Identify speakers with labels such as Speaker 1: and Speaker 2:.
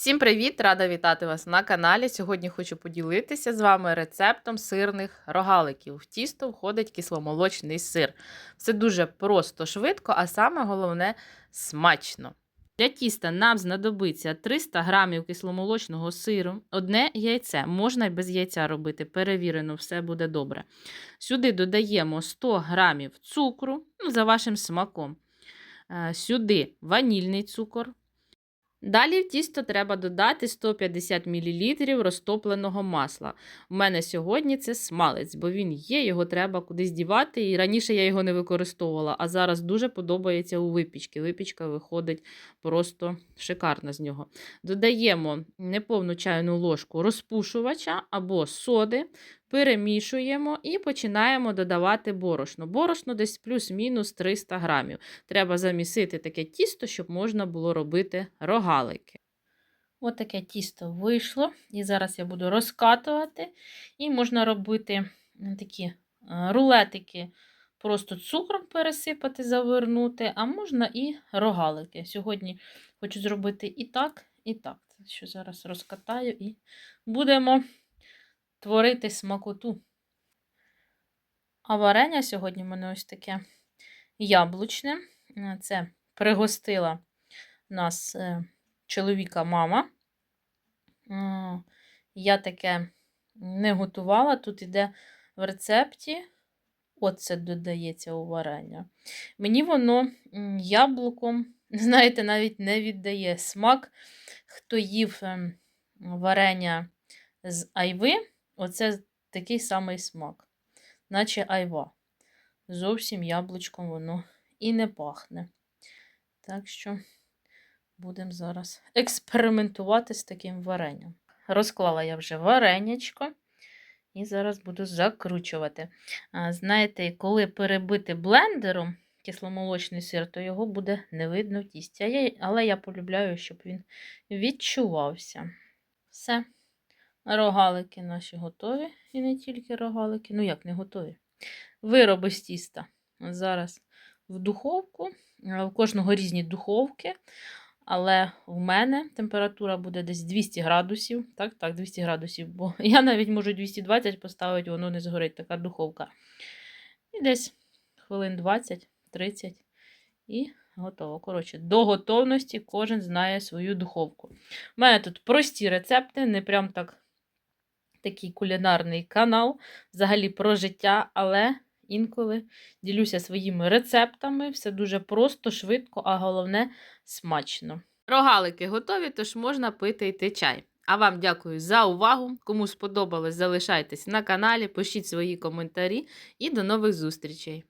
Speaker 1: Всім привіт! Рада вітати вас на каналі. Сьогодні хочу поділитися з вами рецептом сирних рогаликів. В тісто входить кисломолочний сир. Все дуже просто, швидко, а саме головне смачно. Для тіста нам знадобиться 300 грамів кисломолочного сиру, одне яйце. Можна й без яйця робити, перевірено, все буде добре. Сюди додаємо 100 грамів цукру ну, за вашим смаком. Е, Сюди ванільний цукор. Далі в тісто треба додати 150 мл розтопленого масла. У мене сьогодні це смалець, бо він є, його треба кудись дівати. І раніше я його не використовувала, а зараз дуже подобається у випічки. Випічка виходить просто шикарна з нього. Додаємо неповну чайну ложку розпушувача або соди, перемішуємо і починаємо додавати борошно. Борошно десь плюс-мінус 300 грамів. Треба замісити таке тісто, щоб можна було робити рогалики. Ось таке тісто вийшло. І зараз я буду розкатувати. І можна робити такі е, рулетики, просто цукром пересипати, завернути, а можна і рогалики. Сьогодні хочу зробити і так, і так. Що зараз розкатаю і будемо творити смакоту. А варення сьогодні в мене ось таке яблучне. Це пригостила нас е, чоловіка мама. Я таке не готувала. Тут іде в рецепті, оце додається у варення. Мені воно яблуком, знаєте, навіть не віддає смак. Хто їв ем, варення з айви, оце такий самий смак, наче айва. Зовсім яблучком воно і не пахне. Так що будемо зараз експериментувати з таким варенням. Розклала я вже варенячко. І зараз буду закручувати. Знаєте, коли перебити блендером кисломолочний сир, то його буде не видно в тісті. Але я полюбляю, щоб він відчувався. Все. Рогалики наші готові. І не тільки рогалики. Ну, як не готові. Вироби з тіста. Зараз в духовку. У кожного різні духовки. Але в мене температура буде десь 200 градусів. Так, так, 200 градусів, бо я навіть можу 220 поставити, воно не згорить, така духовка. І десь хвилин 20-30 і готово. Коротше, до готовності кожен знає свою духовку. У мене тут прості рецепти, не прям так такий кулінарний канал, взагалі про життя, але інколи ділюся своїми рецептами. Все дуже просто, швидко, а головне смачно. Рогалики готові, тож можна пити йти чай. А вам дякую за увагу. Кому сподобалось, залишайтесь на каналі, пишіть свої коментарі і до нових зустрічей!